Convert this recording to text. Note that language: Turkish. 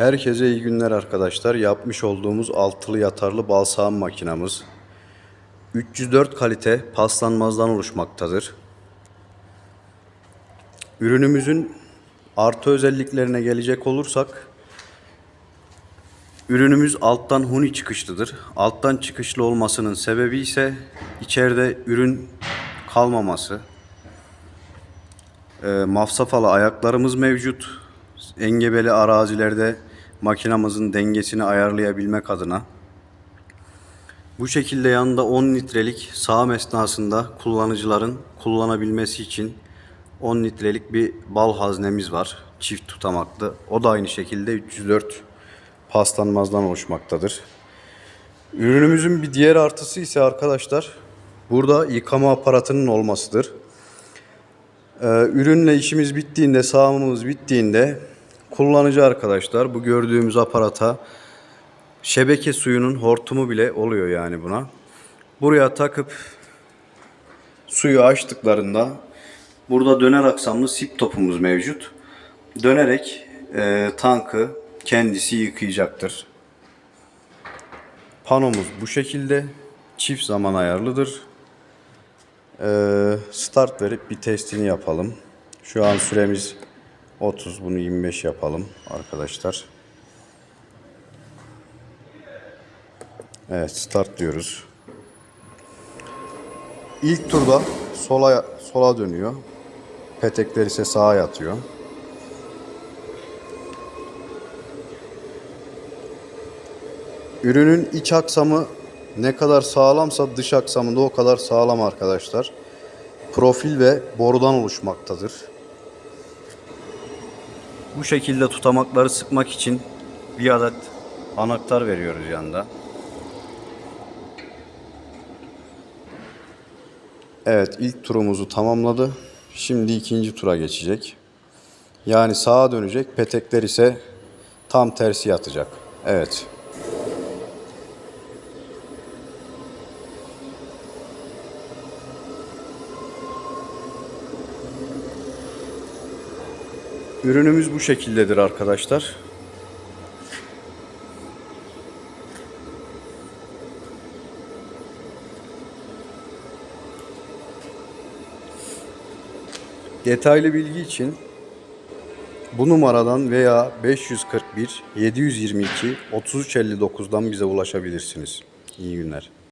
Herkese iyi günler arkadaşlar. Yapmış olduğumuz altılı yatarlı bal sağım makinamız 304 kalite paslanmazdan oluşmaktadır. Ürünümüzün artı özelliklerine gelecek olursak Ürünümüz alttan huni çıkışlıdır. Alttan çıkışlı olmasının sebebi ise içeride ürün kalmaması. E, mafsafalı ayaklarımız mevcut. Engebeli arazilerde makinamızın dengesini ayarlayabilmek adına. Bu şekilde yanında 10 litrelik sağım esnasında kullanıcıların kullanabilmesi için 10 litrelik bir bal haznemiz var. Çift tutamaklı. O da aynı şekilde 304 paslanmazdan oluşmaktadır. Ürünümüzün bir diğer artısı ise arkadaşlar burada yıkama aparatının olmasıdır. Ee, ürünle işimiz bittiğinde, sağımımız bittiğinde kullanıcı arkadaşlar bu gördüğümüz aparata şebeke suyunun hortumu bile oluyor yani buna. Buraya takıp suyu açtıklarında burada döner aksamlı sip topumuz mevcut. Dönerek e, tankı kendisi yıkayacaktır. Panomuz bu şekilde çift zaman ayarlıdır. Ee, start verip bir testini yapalım. Şu an süremiz 30 bunu 25 yapalım arkadaşlar. Evet start diyoruz. İlk turda sola sola dönüyor. Petekler ise sağa yatıyor. Ürünün iç aksamı ne kadar sağlamsa dış aksamı da o kadar sağlam arkadaşlar. Profil ve borudan oluşmaktadır. Bu şekilde tutamakları sıkmak için bir adet anahtar veriyoruz yanında. Evet ilk turumuzu tamamladı. Şimdi ikinci tura geçecek. Yani sağa dönecek. Petekler ise tam tersi yatacak. Evet. Ürünümüz bu şekildedir arkadaşlar. Detaylı bilgi için bu numaradan veya 541 722 3359'dan bize ulaşabilirsiniz. İyi günler.